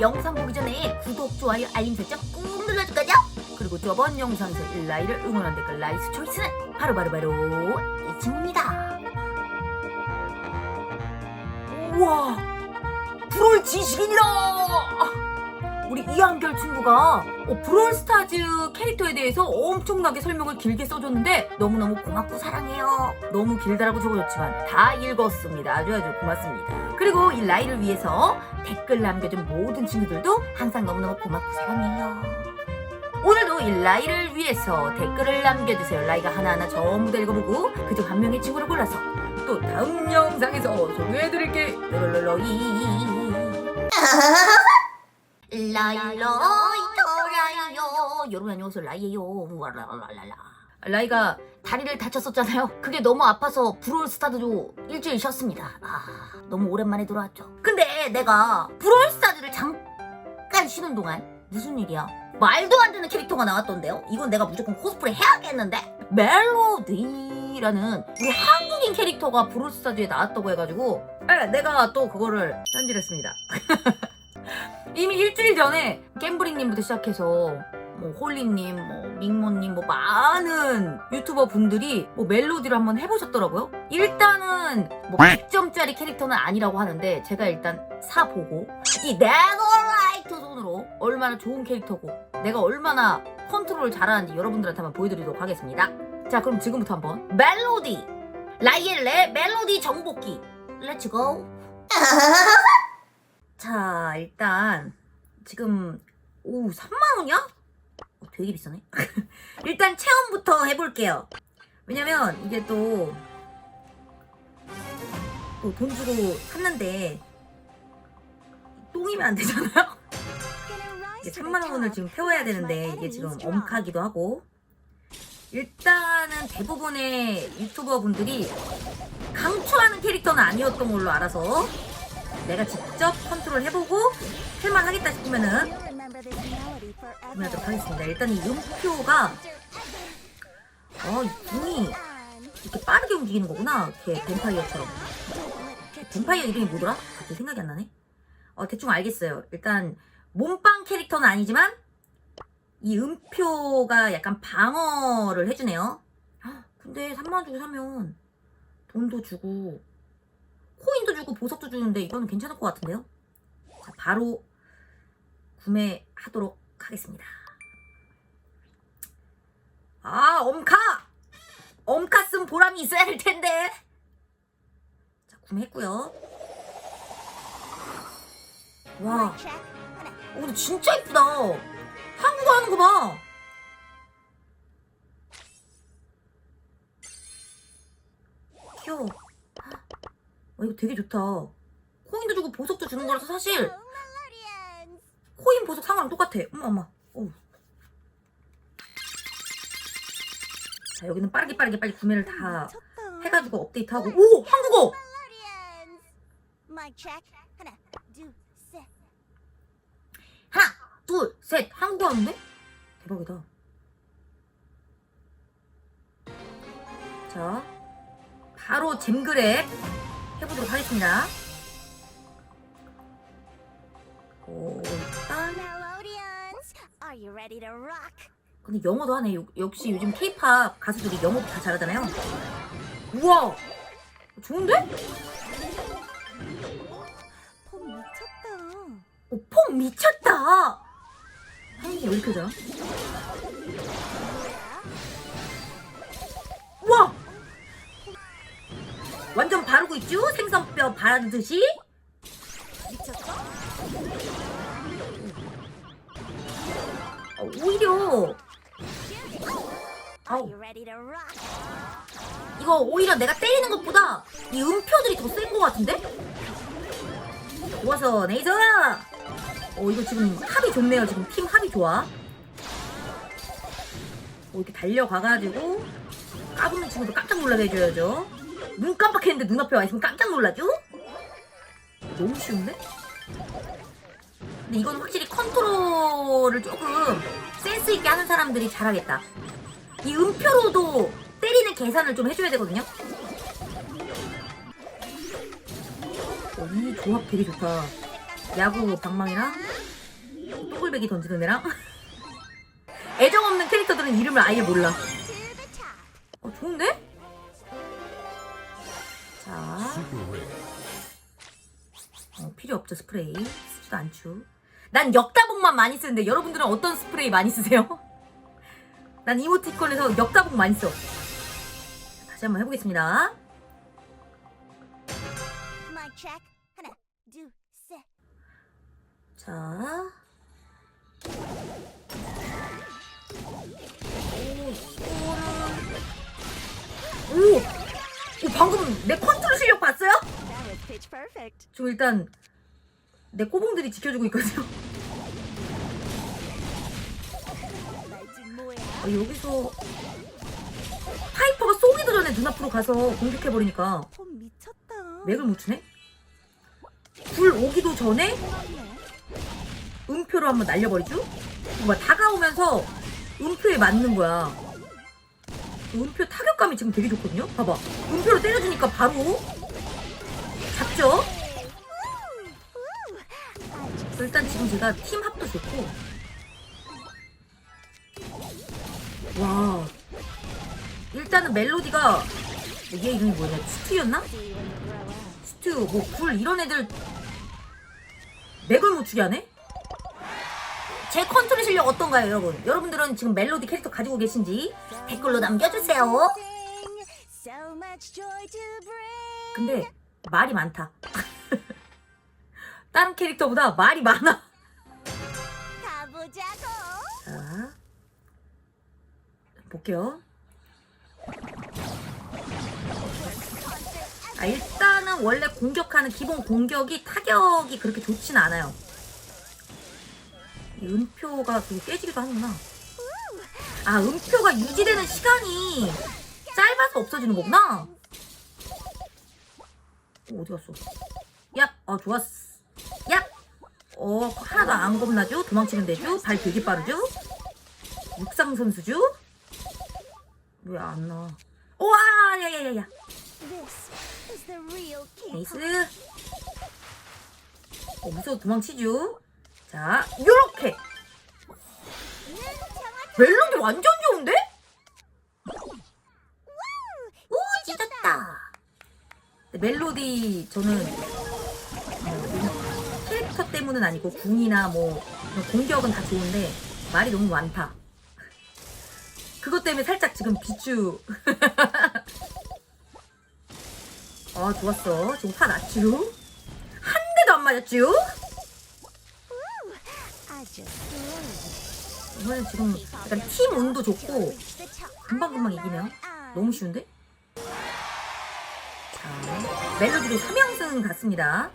영상 보기 전에 구독, 좋아요, 알림 설정 꾹 눌러줄 거죠? 그리고 저번 영상에서 일라이를 응원한 댓글 라이스 초이스는 바로바로바로 이 친구입니다. 우와! 브롤 지식인이다! 우리 이한결 친구가 어, 브롤스타즈 캐릭터에 대해서 엄청나게 설명을 길게 써줬는데 너무너무 고맙고 사랑해요. 너무 길다라고 적어줬지만 다 읽었습니다. 아주 아주 고맙습니다. 그리고 이 라이를 위해서 댓글 남겨준 모든 친구들도 항상 너무너무 고맙고 사랑해요. 오늘도 이 라이를 위해서 댓글을 남겨주세요. 라이가 하나하나 전부 다 읽어보고 그중 한 명의 친구를 골라서 또 다음 영상에서 소개해드릴게. 롤롤로이. 라이 라이 돌아요. 여러분 안녕하세요. 라이예요. 우와라라라라. 라이가 다리를 다쳤었잖아요. 그게 너무 아파서 브롤 스타드로 일주일 쉬었습니다. 아, 너무 오랜만에 돌아왔죠. 근데 내가 브롤 스타드를 잠깐 쉬는 동안 무슨 일이야? 말도 안 되는 캐릭터가 나왔던데요. 이건 내가 무조건 코스프레 해야겠는데? 멜로디라는 우리 한국인 캐릭터가 브롤 스타즈에 나왔다고 해가지고 네, 내가 또 그거를 편집했습니다. 이미 일주일 전에 갬브리님부터 시작해서 뭐 홀리님, 뭐 밍모님, 뭐 많은 유튜버 분들이 뭐 멜로디를 한번 해보셨더라고요. 일단은 뭐 100점짜리 캐릭터는 아니라고 하는데 제가 일단 사보고 이 네더라이트 손으로 얼마나 좋은 캐릭터고 내가 얼마나 컨트롤 잘하는지 여러분들한테 한번 보여드리도록 하겠습니다. 자 그럼 지금부터 한번 멜로디 라이엘레 멜로디 정복기 렛츠고 자, 일단 지금 오 3만 원이야? 어, 되게 비싸네. 일단 체험부터 해볼게요. 왜냐면 이게 또또돈 주고 샀는데 똥이면 안 되잖아요. 이게 3만 원을 지금 태워야 되는데 이게 지금 엄카기도 하고 일단은 대부분의 유튜버 분들이 강추하는 캐릭터는 아니었던 걸로 알아서 내가 직접 컨트롤 해보고 할만 하겠다 싶으면은 구매하도록 하겠습니다. 일단 이 음표가 어, 이 궁이 이렇게 빠르게 움직이는 거구나. 이렇게 뱀파이어처럼. 뱀파이어 이름이 뭐더라? 갑자기 생각이 안 나네. 어, 대충 알겠어요. 일단 몸빵 캐릭터는 아니지만 이 음표가 약간 방어를 해주네요. 헉, 근데 3만원 주고 사면 돈도 주고 주고 보석도 주는데 이거는 괜찮을 것 같은데요? 자, 바로 구매하도록 하겠습니다. 아, 엄카! 엄카 쓴 보람이 있어야 될 텐데. 자, 구매했고요. 와, 어, 근데 진짜 이쁘다. 한국어 하는 거 봐. 귀여워. 어, 이거 되게 좋다. 코인도 주고 보석도 주는 거라서 사실 코인 보석 상황랑 똑같아. 어머 어머. 어우. 자 여기는 빠르게 빠르게 빨리 구매를 다 해가지고 업데이트하고 오 한국어. 하나 둘 셋 한국어 하는데 대박이다. 자 바로 잼그랩 해보도록 하겠습니다. 오 일단? 근데 영어도 하네. 요- 역시 요즘 케이팝 가수들이 영어도 다 잘하잖아요. 우와! 좋은데? 폼 미쳤다. 오, 폼 미쳤다! 한국이 왜 이렇게 잘하? 우와! 완전 바르고 있죠? 생선뼈 바르듯이? 미쳤어? 어, 오히려 아우? 이거 오히려 내가 때리는 것보다 이 음표들이 더 센 것 같은데? 좋아서 네이저! 어 이거 지금 합이 좋네요 지금 팀 합이 좋아 어, 이렇게 달려가가지고 까부는 친구도 깜짝 놀라게 해줘야죠 눈 깜빡했는데 눈앞에 와 있으면 깜짝 놀라죠? 너무 쉬운데? 근데 이건 확실히 컨트롤을 조금 센스 있게 하는 사람들이 잘하겠다 이 음표로도 때리는 계산을 좀 해줘야 되거든요. 어, 이 조합 되게 좋다. 야구 방망이랑 또글배기 던지는 애랑 애정 없는 캐릭터들은 이름을 아예 몰라. 어, 좋은데? 어, 필요 없죠 스프레이 쓰지도 않죠. 난 역다복만 많이 쓰는데 여러분들은 어떤 스프레이 많이 쓰세요? 난 이모티콘에서 역다복 많이 써. 다시 한번 해보겠습니다. 하나, 둘, 셋. 자. 오, 이거는. 오! 오, 방금 내 컨트롤 실력 봤어요? 저 일단 내 꼬봉들이 지켜주고 있거든요. 아, 여기서 파이퍼가 쏘기도 전에 눈앞으로 가서 공격해버리니까. 맥을 못 추네? 불 오기도 전에 네. 음표로 한번 날려버리죠? 막 다가오면서 음표에 맞는 거야. 그 음표 타격감이 지금 되게 좋거든요? 봐봐. 음표로 때려주니까 바로 잡죠? 일단 지금 제가 팀 합도 좋고. 와. 일단은 멜로디가, 뭐얘 이름이 뭐냐? 스튜였나? 스튜, 뭐, 불, 이런 애들 맥을 못 추게 하네? 제 컨트롤 실력 어떤가요, 여러분? 여러분들은 지금 멜로디 캐릭터 가지고 계신지 댓글로 남겨주세요. 근데 말이 많다. 다른 캐릭터보다 말이 많아. 자, 볼게요. 아, 일단은 원래 공격하는 기본 공격이 타격이 그렇게 좋진 않아요. 이 음표가 되게 깨지기도 하는구나. 아, 음표가 유지되는 시간이 짧아서 없어지는 거구나. 어, 어디 갔어? 야, 어, 좋았어. 야! 어, 하나도 안 겁나죠? 도망치면 되죠? 발 되게 빠르죠? 육상 선수죠? 왜 안 나와? 우와, 야 야 야야. Is the real king. 나이스. 어, 무서워 도망치죠? 자, 요렇게. 멜로디 완전 좋은데? 오, 찢었다. 멜로디 저는 어, 캐릭터 때문은 아니고 궁이나 뭐 공격은 다 좋은데 말이 너무 많다. 그것 때문에 살짝 지금 비추. 아 좋았어. 지금 화 났쥬? 한 대도 안 맞았쥬? 이번엔 지금 약간 팀 운도 좋고. 금방금방 이기네요. 너무 쉬운데? 자, 멜로디로 3연승 갔습니다.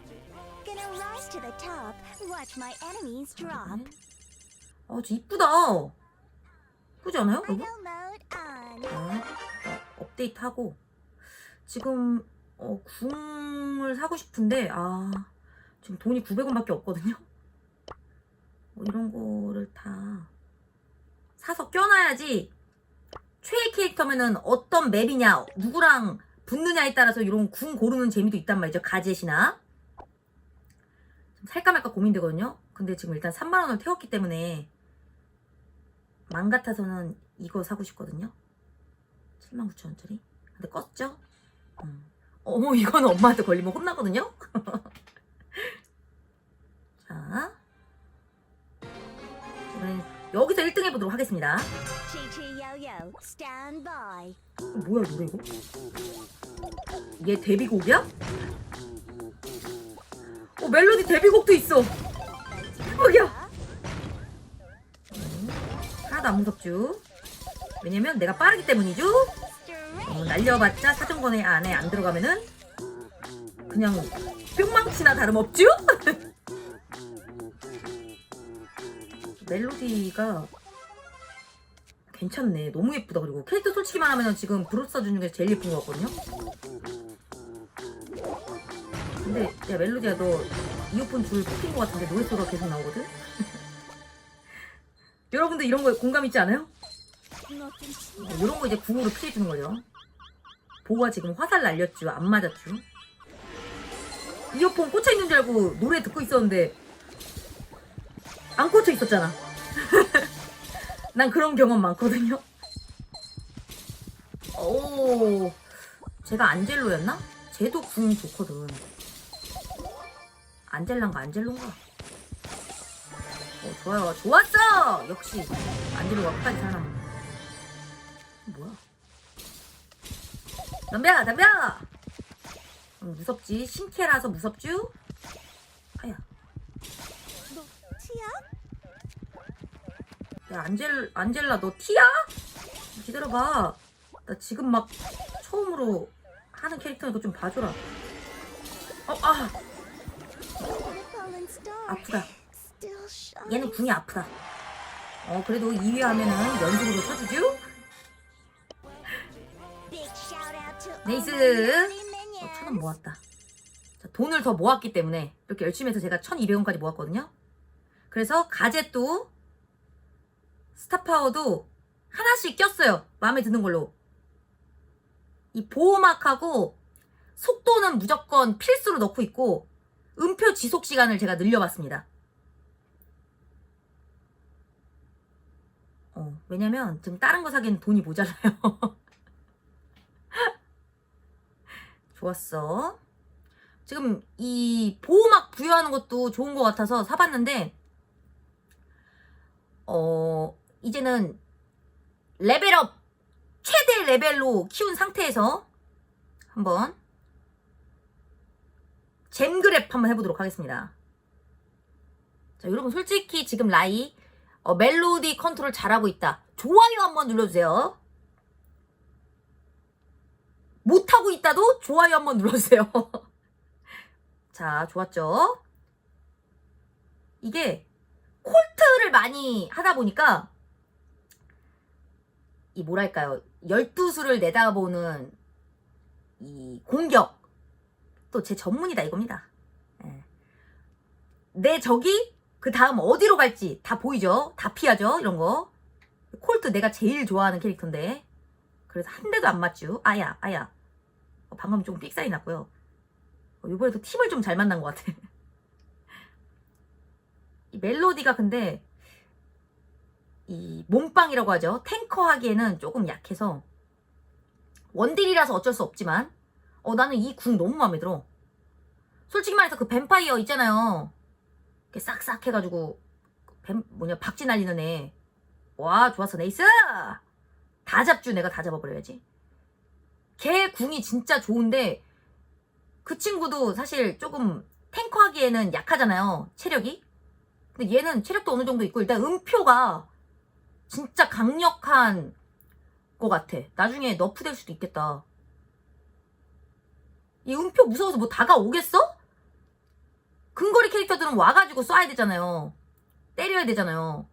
Gonna rise to the top. Watch my enemies drop. 아, 저 이쁘다. 이쁘지 않아요? on. 자, 어, 업데이트하고 지금 어, 궁을 사고 싶은데 아 지금 돈이 900원밖에 없거든요. 뭐 이런 거를 다 사서 껴놔야지 최애 캐릭터면은 어떤 맵이냐 누구랑 붙느냐에 따라서 이런 궁 고르는 재미도 있단 말이죠. 가젯이나 좀 살까 말까 고민되거든요. 근데 지금 일단 3만 원을 태웠기 때문에 맘 같아서는 이거 사고 싶거든요. 79,000원짜리. 근데 껐죠? 음. 어머, 이건 엄마한테 걸리면 혼나거든요? 자. 여기서 1등 해보도록 하겠습니다. 뭐야, 노래 이거? 얘 데뷔곡이야? 어, 멜로디 데뷔곡도 있어. 어야. 하나도 안 무섭죠? 왜냐면 내가 빠르기 때문이죠? 어, 날려봤자 사정거래 안에 안 들어가면은 그냥 뿅망치나 다름없죠? 멜로디가 괜찮네. 너무 예쁘다. 그리고 캐릭터 솔직히 말하면 지금 브로스터 중에 제일 예쁜 것 같거든요. 근데 야 멜로디야 너 이어폰 줄 뽑힌 것 같은데 노랫소리가 계속 나오거든? 여러분들 이런 거에 공감 있지 않아요? 이런 거 이제 궁으로 피해주는 거죠. 보가 지금 화살 날렸죠. 안 맞았죠. 이어폰 꽂혀 있는 줄 알고 노래 듣고 있었는데 안 꽂혀 있었잖아. 난 그런 경험 많거든요. 오, 제가 안젤로였나? 쟤도 궁 좋거든. 안젤란가 안젤로인가? 어, 좋아요. 좋았어! 역시 안젤로가 끝까지 살아남네. 뭐야? 덤벼, 덤벼! 음, 무섭지? 신캐라서 무섭쥬? 아야. 너 티야? 야 안젤 안젤라 너 티야? 기다려봐. 나 지금 막 처음으로 하는 캐릭터니까 좀 봐줘라. 어 아 아프다. 얘는 궁이 아프다. 어 그래도 2위 하면은 연속으로 쳐주죠? 네이스. 어, 천원 모았다. 자, 돈을 더 모았기 때문에 이렇게 열심히 해서 제가 1200원까지 모았거든요. 그래서 가젯도 스타파워도 하나씩 꼈어요. 마음에 드는 걸로. 이 보호막하고 속도는 무조건 필수로 넣고 있고 음표 지속 시간을 제가 늘려봤습니다. 어, 왜냐면 지금 다른 거 사기엔 돈이 모자라요. 좋았어. 지금 이 보호막 부여하는 것도 좋은 것 같아서 사봤는데, 어, 이제는 레벨업, 최대 레벨로 키운 상태에서 한번 잼그랩 한번 해보도록 하겠습니다. 자, 여러분 솔직히 지금 라이 어, 멜로디 컨트롤 잘하고 있다. 좋아요 한번 눌러주세요. 못하고 있다도 좋아요 한번 눌러주세요. 자, 좋았죠? 이게 콜트를 많이 하다 보니까 이 뭐랄까요. 12수를 내다보는 이 공격 또 제 전문이다 이겁니다. 예. 내 적이 그 다음 어디로 갈지 다 보이죠? 다 피하죠? 이런 거. 콜트 내가 제일 좋아하는 캐릭터인데 그래서 한 대도 안 맞죠? 아야, 아야. 어, 방금 좀 삑사리 났고요. 어, 이번에도 팀을 좀 잘 만난 것 같아. 이 멜로디가 근데 이 몸빵이라고 하죠. 탱커 하기에는 조금 약해서 원딜이라서 어쩔 수 없지만 어 나는 이 궁 너무 마음에 들어. 솔직히 말해서 그 뱀파이어 있잖아요. 이렇게 싹싹 해가지고 뱀 뭐냐 박쥐 날리는 애. 와 좋았어 네이스. 다 잡주 내가 다 잡아버려야지. 걔 궁이 진짜 좋은데 그 친구도 사실 조금 탱커 하기에는 약하잖아요. 체력이. 근데 얘는 체력도 어느 정도 있고 일단 음표가 진짜 강력한 것 같아. 나중에 너프 될 수도 있겠다. 이 음표 무서워서 뭐 다가오겠어? 근거리 캐릭터들은 와가지고 쏴야 되잖아요. 때려야 되잖아요.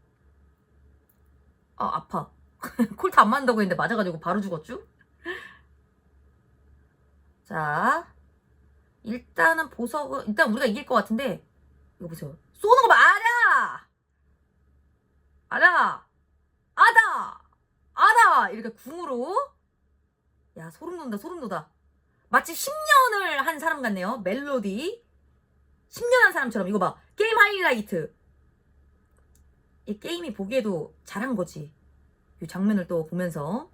아, 아파. 콜트 안 맞는다고 했는데 맞아가지고 바로 죽었죠? 자, 일단은 보석은, 일단 우리가 이길 것 같은데, 이거 보세요. 쏘는 거 봐! 알아! 알아! 아다! 아다! 이렇게 궁으로. 야, 소름 돋는다, 소름 돋아. 마치 10년을 한 사람 같네요. 멜로디. 10년 한 사람처럼. 이거 봐. 게임 하이라이트. 이 게임이 보기에도 잘한 거지. 이 장면을 또 보면서.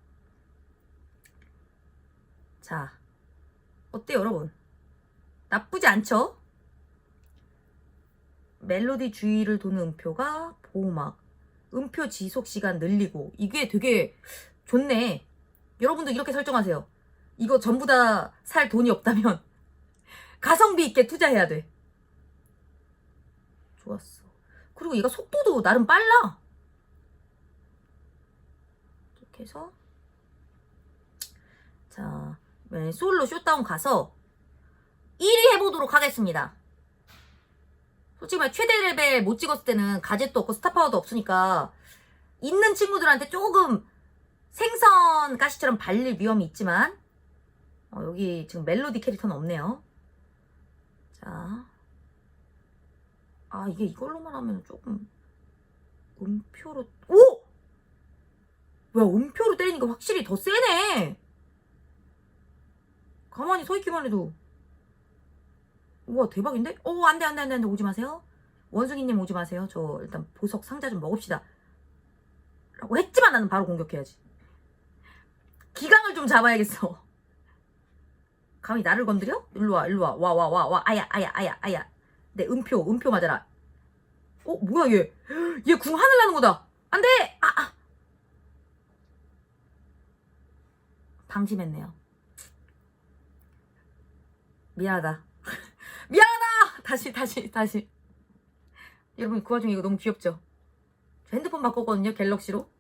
자. 어때요, 여러분? 나쁘지 않죠? 멜로디 주위를 도는 음표가 보호막. 음표 지속 시간 늘리고. 이게 되게 좋네. 여러분도 이렇게 설정하세요. 이거 전부 다 살 돈이 없다면 가성비 있게 투자해야 돼. 좋았어. 그리고 얘가 속도도 나름 빨라. 이렇게 해서 자, 네, 솔로 쇼다운 가서 1위 해보도록 하겠습니다. 솔직히 말 최대 레벨 못 찍었을 때는 가젯도 없고 스타파워도 없으니까 있는 친구들한테 조금 생선 가시처럼 발릴 위험이 있지만 어, 여기 지금 멜로디 캐릭터는 없네요. 자. 아, 이게 이걸로만 하면 조금 음표로 오! 뭐야, 음표로 때리니까 확실히 더 세네. 가만히 서 있기만 해도 우와, 대박인데? 오, 안 돼, 안 돼, 안 돼, 안 돼. 오지 마세요. 원숭이님 오지 마세요. 저 일단 보석 상자 좀 먹읍시다. 라고 했지만 나는 바로 공격해야지. 기강을 좀 잡아야겠어. 감히 나를 건드려? 일로 와, 일로 와. 와, 와, 와, 와. 아야, 아야, 아야, 아야. 내 음표, 음표 맞아라. 어, 뭐야, 얘. 얘 궁 하늘 나는 거다. 안 돼! 아, 아. 방심했네요. 미안하다. 미안하다! 다시, 다시, 다시. 여러분, 그 와중에 이거 너무 귀엽죠? 저 핸드폰 바꿨거든요, 갤럭시로.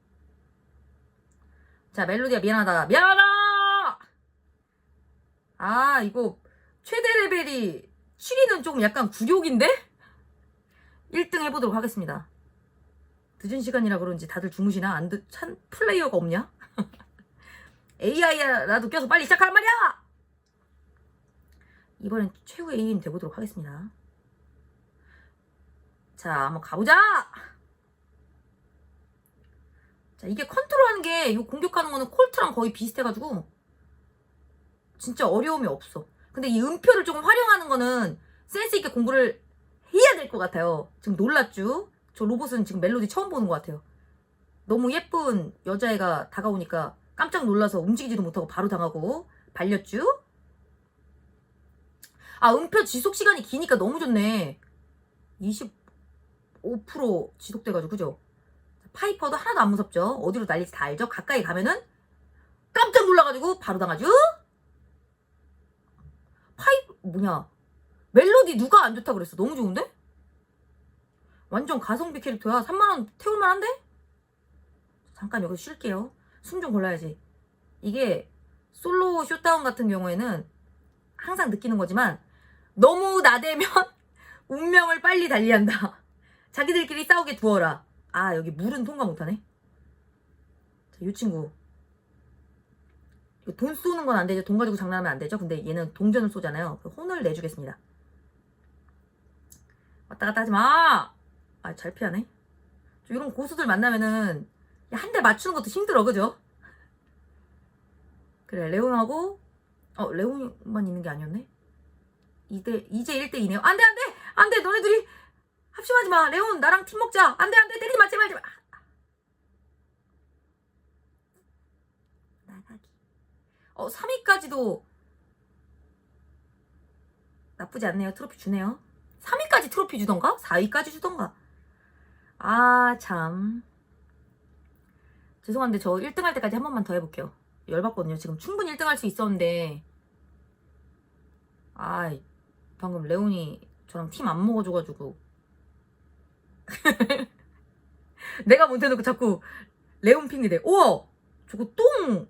자, 멜로디야, 미안하다. 미안하다! 아, 이거, 최대 레벨이 7위는 조금 약간 굴욕인데? 1등 해보도록 하겠습니다. 늦은 시간이라 그런지 다들 주무시나? 안 듣, 찬 플레이어가 없냐? AI라도 껴서 빨리 시작하란 말이야! 이번엔 최후의 AI님 돼보도록 하겠습니다. 자, 한번 가보자! 자, 이게 컨트롤 하는 게, 이 공격하는 거는 콜트랑 거의 비슷해가지고, 진짜 어려움이 없어. 근데 이 음표를 조금 활용하는 거는 센스있게 공부를 해야 될 것 같아요. 지금 놀랐죠? 저 로봇은 지금 멜로디 처음 보는 것 같아요. 너무 예쁜 여자애가 다가오니까 깜짝 놀라서 움직이지도 못하고 바로 당하고 발렸죠? 아, 음표 지속 시간이 기니까 너무 좋네. 25% 지속돼가지고, 그죠? 파이퍼도 하나도 안 무섭죠? 어디로 날릴지 다 알죠? 가까이 가면은 깜짝 놀라가지고 바로 당하죠? 파이, 뭐냐. 멜로디 누가 안 좋다 그랬어? 너무 좋은데? 완전 가성비 캐릭터야. 3만원 태울만 한데? 잠깐 여기서 쉴게요. 숨 좀 골라야지. 이게 솔로 쇼다운 같은 경우에는 항상 느끼는 거지만 너무 나대면 운명을 빨리 달리한다. 자기들끼리 싸우게 두어라. 아 여기 물은 통과 못하네. 자, 이 친구. 돈 쏘는 건 안 되죠. 돈 가지고 장난하면 안 되죠. 근데 얘는 동전을 쏘잖아요. 그 혼을 내주겠습니다. 왔다 갔다 하지 마! 아, 잘 피하네. 저 이런 고수들 만나면은 한 대 맞추는 것도 힘들어, 그죠? 그래, 레온하고, 어, 레온만 있는 게 아니었네? 이대, 이제 1대2네요. 안 돼, 안 돼! 안 돼! 너네들이 합심하지 마! 레온, 나랑 팀 먹자! 안 돼, 안 돼! 때리지 마, 제발, 제발! 나가기. 어, 3위까지도 나쁘지 않네요. 트로피 주네요. 3위까지 트로피 주던가? 4위까지 주던가? 아, 참. 죄송한데 저 1등 할 때까지 한 번만 더 해볼게요. 열받거든요. 지금 충분히 1등 할 수 있었는데. 아, 방금 레온이 저랑 팀 안 먹어줘가지고. 내가 못해놓고 자꾸 레온 핑계 대. 우와! 저거 똥!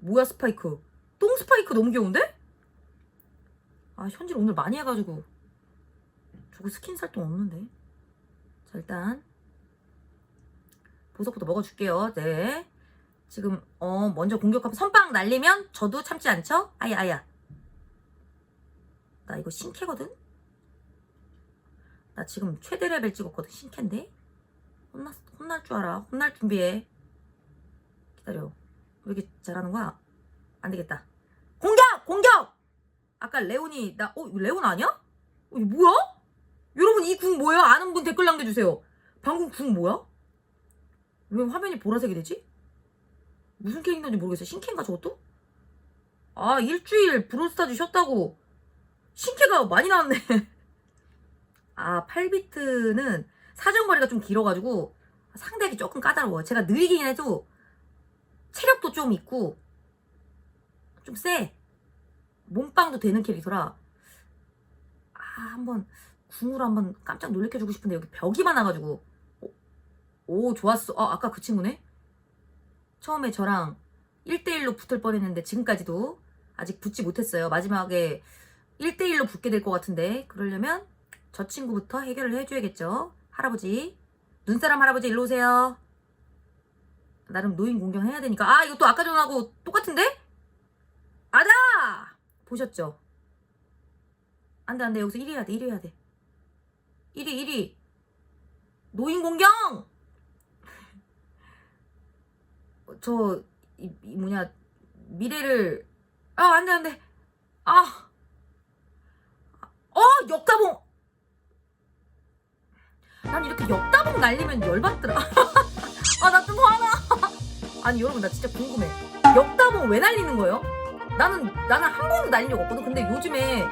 뭐야, 스파이크. 똥 스파이크 너무 귀여운데? 아, 현질 오늘 많이 해가지고. 저거 스킨 살동 없는데. 자, 일단. 보석부터 먹어줄게요. 네. 지금, 어, 먼저 공격하면 선빵 날리면 저도 참지 않죠? 아야, 아야. 나 이거 신캐거든? 나 지금 최대 레벨 찍었거든, 신캐인데? 혼나, 혼날 줄 알아. 혼날 준비해. 기다려. 왜 이렇게 잘하는 거야? 안 되겠다. 공격! 공격! 아까 레온이, 나, 어, 레온 아니야? 어, 이거 뭐야? 여러분 이 궁 뭐예요? 아는 분 댓글 남겨주세요. 방금 궁 뭐야? 왜 화면이 보라색이 되지? 무슨 캐릭터인지 모르겠어. 신캐인가 저것도? 아 일주일 브롤스타즈 쉬었다고 신캐가 많이 나왔네. 아 8비트는 사정거리가 좀 길어가지고 상대하기 조금 까다로워. 제가 느리긴 해도 체력도 좀 있고 좀 세. 몸빵도 되는 캐릭터라 아 한번 궁으로 한번 깜짝 놀래켜주고 싶은데 여기 벽이 많아가지고 오, 오 좋았어 아 아까 그 친구네 처음에 저랑 1대1로 붙을 뻔했는데 지금까지도 아직 붙지 못했어요. 마지막에 1대1로 붙게 될 것 같은데 그러려면 저 친구부터 해결을 해줘야겠죠. 할아버지. 눈사람 할아버지 일로 오세요. 나름 노인 공경해야 되니까. 아 이거 또 아까 전하고 똑같은데? 아다 보셨죠? 안돼 안돼. 여기서 1위 해야 돼 1위 해야 돼. 1위 1위. 노인 공경 어, 저 이, 이 뭐냐 미래를 아 안 돼 안 돼 아 어 역다봉 난 이렇게 역다봉 날리면 열받더라. 아, 나 좀 화나. 아니, 여러분, 나 진짜 궁금해. 역다봉 왜 날리는 거예요? 나는, 나는 한 번도 날린 적 없거든. 근데 요즘에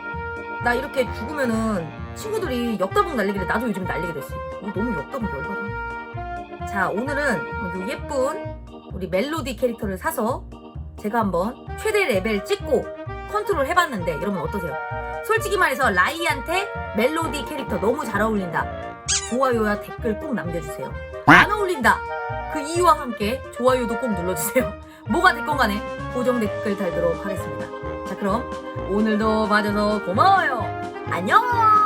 나 이렇게 죽으면은 친구들이 역다봉 날리길래 나도 요즘 날리게 됐어. 이거 너무 역다봉 열받아. 자, 오늘은 요 예쁜 우리 멜로디 캐릭터를 사서 제가 한번 최대 레벨 찍고 컨트롤 해봤는데 여러분 어떠세요? 솔직히 말해서 라이한테 멜로디 캐릭터 너무 잘 어울린다. 좋아요와 댓글 꼭 남겨주세요. 안 어울린다. 그 이유와 함께 좋아요도 꼭 눌러주세요. 뭐가 됐건 간에 고정 댓글 달도록 하겠습니다. 자 그럼 오늘도 봐줘서 고마워요. 안녕!